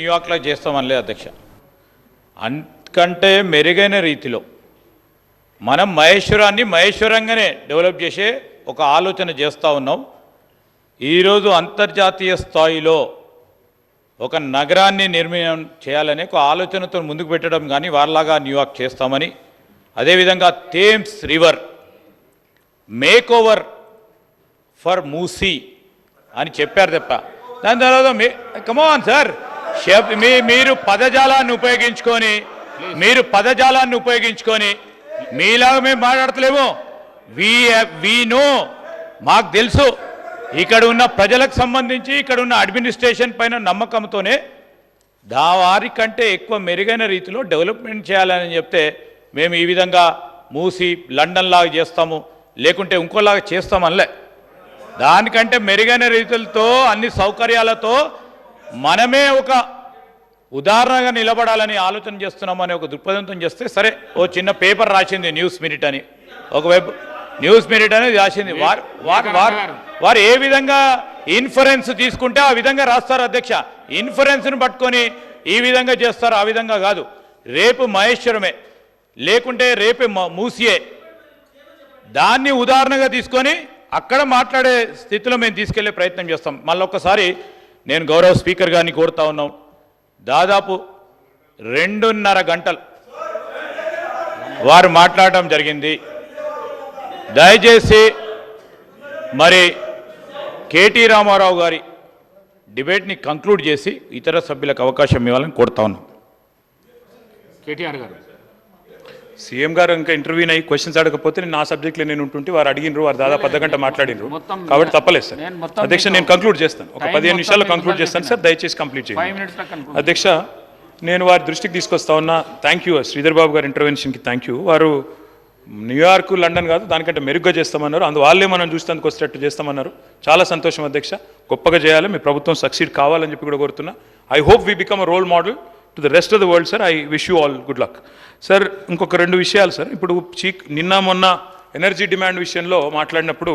న్యూయార్క్లో చేస్తామనిలే అధ్యక్ష. అంతకంటే మెరుగైన రీతిలో మనం మహేశ్వరాన్ని మహేశ్వరంగానే డెవలప్ చేసే ఒక ఆలోచన చేస్తూ ఉన్నాం. ఈరోజు అంతర్జాతీయ స్థాయిలో ఒక నగరాన్ని నిర్మాణం చేయాలనే ఒక ఆలోచనతో ముందుకు పెట్టడం కానీ వారిలాగా న్యూయార్క్ చేస్తామని. అదేవిధంగా Thames river makeover for Musi అని చెప్పారు తప్ప. దాని తర్వాత మే కమాన్ సార్! మీ మీరు పదజాలాన్ని ఉపయోగించుకొని మీరు పదజాలాన్ని ఉపయోగించుకొని మీలాగా మేము మాట్లాడతలేము. వి వీ నో మాకు తెలుసు. ఇక్కడ ఉన్న ప్రజలకు సంబంధించి ఇక్కడ ఉన్న అడ్మినిస్ట్రేషన్ పైన నమ్మకంతోనే దా వారి కంటే ఎక్కువ మెరుగైన రీతిలో డెవలప్మెంట్ చేయాలని చెప్తే మేము ఈ విధంగా మూసి లండన్ లాగా చేస్తాము. లేకుంటే ఇంకోలాగా చేస్తామనిలే. దానికంటే మెరుగైన రీతులతో అన్ని సౌకర్యాలతో మనమే ఒక ఉదాహరణగా నిలబడాలని ఆలోచన చేస్తున్నామని ఒక దృక్పథంతో చేస్తే సరే ఓ చిన్న పేపర్ రాసింది న్యూస్ మినిట్ అని. ఒక వెబ్ న్యూస్ మినిట్ అనేది రాసింది. వారు వారు వారు వారు ఏ విధంగా ఇన్ఫరెన్స్ తీసుకుంటే ఆ విధంగా రాస్తారు అధ్యక్ష. ఇన్ఫరెన్స్ను పట్టుకొని ఈ విధంగా చేస్తారు ఆ విధంగా కాదు. రేపు మహేశ్వరమే. లేకుంటే రేపే మూసియే. దాన్ని ఉదాహరణగా తీసుకొని అక్కడ మాట్లాడే స్థితిలో మేము తీసుకెళ్ళే ప్రయత్నం చేస్తాం. మళ్ళీ ఒక్కసారి నేను గౌరవ స్పీకర్ గారిని కోరుతా ఉన్నాం. దాదాపు రెండున్నర గంటలు వారు మాట్లాడటం జరిగింది. దయచేసి మరి కేటీ రామారావు గారి డిబేట్ని కంక్లూడ్ చేసి ఇతర సభ్యులకు అవకాశం ఇవ్వాలని కోరుతా ఉన్నాం. కేటీఆర్ గారు. సీఎం గారు ఇంకా ఇంటర్వ్యూ అయ్యి క్వశ్చన్స్ అడగకపోతే నేను నా సబ్జెక్ట్లో నేను ఉంటుంటే వారు అడిగినరు వారు దాదాపు అర్ధ గంట మాట్లాడినరు. కాబట్టి తప్పలేదు సార్. అధ్యక్ష నేను కంక్లూడ్ చేస్తాను. ఒక పదిహేను నిమిషాల్లో మీకు కంక్లూడ్ చేస్తాను సార్. దయచేసి కంప్లీట్ చేయండి. అధ్యక్ష నేను వారి దృష్టికి తీసుకొస్తా ఉన్నా. థ్యాంక్ యూ శ్రీధర్ బాబు గారి ఇంటర్వెన్షన్కి థ్యాంక్ యూ వారు న్యూయార్క్ లండన్ కాదు దానికంటే మెరుగ్గా చేస్తామన్నారు. అందు వాళ్ళే మనం చూస్తానికి వచ్చేటట్టు చేస్తామన్నారు. చాలా సంతోషం అధ్యక్ష. గొప్పగా చేయాలి మీ ప్రభుత్వం సక్సీడ్ కావాలని చెప్పి కూడా కోరుతున్నా. I hope we become a role model to the rest of the world sir I wish you all good luck sir ఇంకొక రెండు విషయాలు సార్ ఇప్పుడు చీక్ నిన్న మొన్న ఎనర్జీ డిమాండ్ విషయంలో మాట్లాడినప్పుడు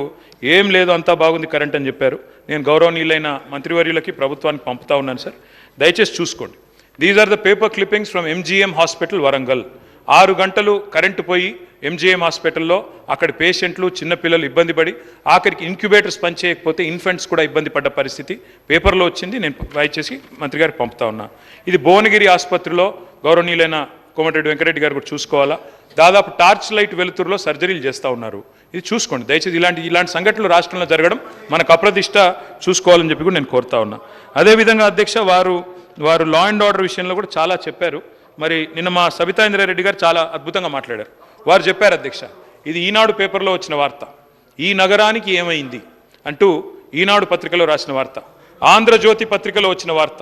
ఏం లేదు అంతా బాగుంది కరెంట్ అని చెప్పారు. నేను గౌరవనీయులైన మంత్రివర్యులకి ప్రభుత్వానికి పంపుతా ఉన్నాను సార్ దయచేసి చూసుకోండి. These are the paper clippings from MGM hospital Warangal ఆరు గంటలు కరెంటు పోయి ఎంజీఎం హాస్పిటల్లో అక్కడ పేషెంట్లు చిన్నపిల్లలు ఇబ్బంది పడి ఆఖరికి ఇంక్యుబేటర్స్ పనిచేయకపోతే ఇన్ఫెంట్స్ కూడా ఇబ్బంది పడ్డ పరిస్థితి పేపర్లో వచ్చింది. నేను ట్రై చేసి మంత్రి గారికి పంపుతా ఉన్నా. ఇది భువనగిరి ఆసుపత్రిలో గౌరవనీయులైన కోమటిరెడ్డి వెంకరెడ్డి గారు కూడా చూసుకోవాలా? దాదాపు టార్చ్ లైట్ వెలుతురులో సర్జరీలు చేస్తూ ఉన్నారు. ఇది చూసుకోండి. దయచేసి ఇలాంటి ఇలాంటి సంఘటనలు రాష్ట్రంలో జరగడం మనకు అప్రతిష్ట చూసుకోవాలని చెప్పి కూడా నేను కోరుతా ఉన్నా. అదేవిధంగా అధ్యక్ష వారు వారు లా అండ్ ఆర్డర్ విషయంలో కూడా చాలా చెప్పారు. మరి నిన్న మా సబితాంద్రారెడ్డి గారు చాలా అద్భుతంగా మాట్లాడారు. వారు చెప్పారు అధ్యక్ష ఇది ఈనాడు పేపర్లో వచ్చిన వార్త. ఈ నగరానికి ఏమైంది అంటూ ఈనాడు పత్రికలో రాసిన వార్త. ఆంధ్రజ్యోతి పత్రికలో వచ్చిన వార్త.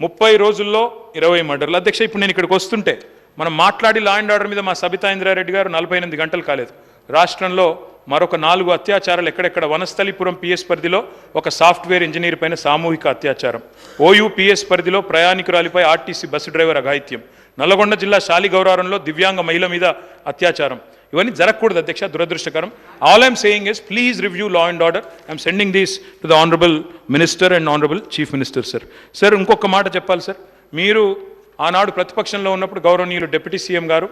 ముప్పై రోజుల్లో ఇరవై మర్డర్లు. అధ్యక్ష ఇప్పుడు నేను ఇక్కడికి వస్తుంటే మనం మాట్లాడి లా అండ్ ఆర్డర్ మీద మా సబితా ఇంద్రారెడ్డి గారు నలభై ఎనిమిది గంటలు కాలేదు. రాష్ట్రంలో మరొక నాలుగు అత్యాచారాలు ఎక్కడెక్కడ? వనస్థలిపురం పిఎస్ పరిధిలో ఒక సాఫ్ట్వేర్ ఇంజనీర్ పైన సామూహిక అత్యాచారం. ఓయూ పిఎస్ పరిధిలో ప్రయాణికురాలిపై ఆర్టీసీ బస్సు డ్రైవర్ అఘాయిత్యం. నల్లగొండ జిల్లా శాలిగౌరారంలో దివ్యాంగ మహిళ మీద అత్యాచారం. ఇవన్నీ జరగకూడదు అధ్యక్ష దురదృష్టకరం. All I'm saying is please review law and order I'm sending these to the honourable minister and honourable chief minister sir sir ఇంకొక మాట చెప్పాలి సార్ మీరు ఆనాడు ప్రతిపక్షంలో ఉన్నప్పుడు గౌరవనీయులు డిప్యూటీ సీఎం గారు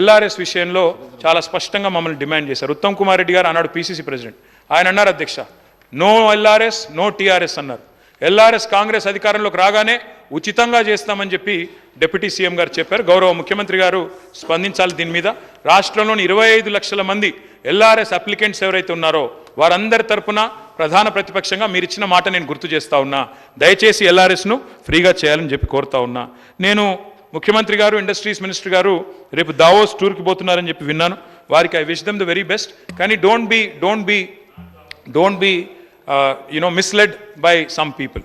ఎల్ఆర్ఎస్ విషయంలో చాలా స్పష్టంగా మమ్మల్ని డిమాండ్ చేశారు. ఉత్తమ్ కుమార్ రెడ్డి గారు ఆనాడు పీసీసీ ప్రెసిడెంట్ ఆయన అన్నారు అధ్యక్ష నో ఎల్ఆర్ఎస్ నో టీఆర్ఎస్ అన్నారు. ఎల్ఆర్ఎస్ కాంగ్రెస్ అధికారంలోకి రాగానే ఉచితంగా చేస్తామని చెప్పి డిప్యూటీ సీఎం గారు చెప్పారు. గౌరవ ముఖ్యమంత్రి గారు స్పందించాలి దీని మీద. రాష్ట్రంలోని ఇరవై ఐదు లక్షల మంది ఎల్ఆర్ఎస్ అప్లికెంట్స్ ఎవరైతే ఉన్నారో వారందరి తరఫున ప్రధాన ప్రతిపక్షంగా మీరు ఇచ్చిన మాట నేను గుర్తు చేస్తా ఉన్నా. దయచేసి ఎల్ఆర్ఎస్ను ఫ్రీగా చేయాలని చెప్పి కోరుతా ఉన్నా. నేను ముఖ్యమంత్రి గారు ఇండస్ట్రీస్ మినిస్టర్ గారు రేపు దావోస్ టూర్కి పోతున్నారని చెప్పి విన్నాను. వారికి I wish them the very best. కానీ don't be don't be don't be you know misled by some people.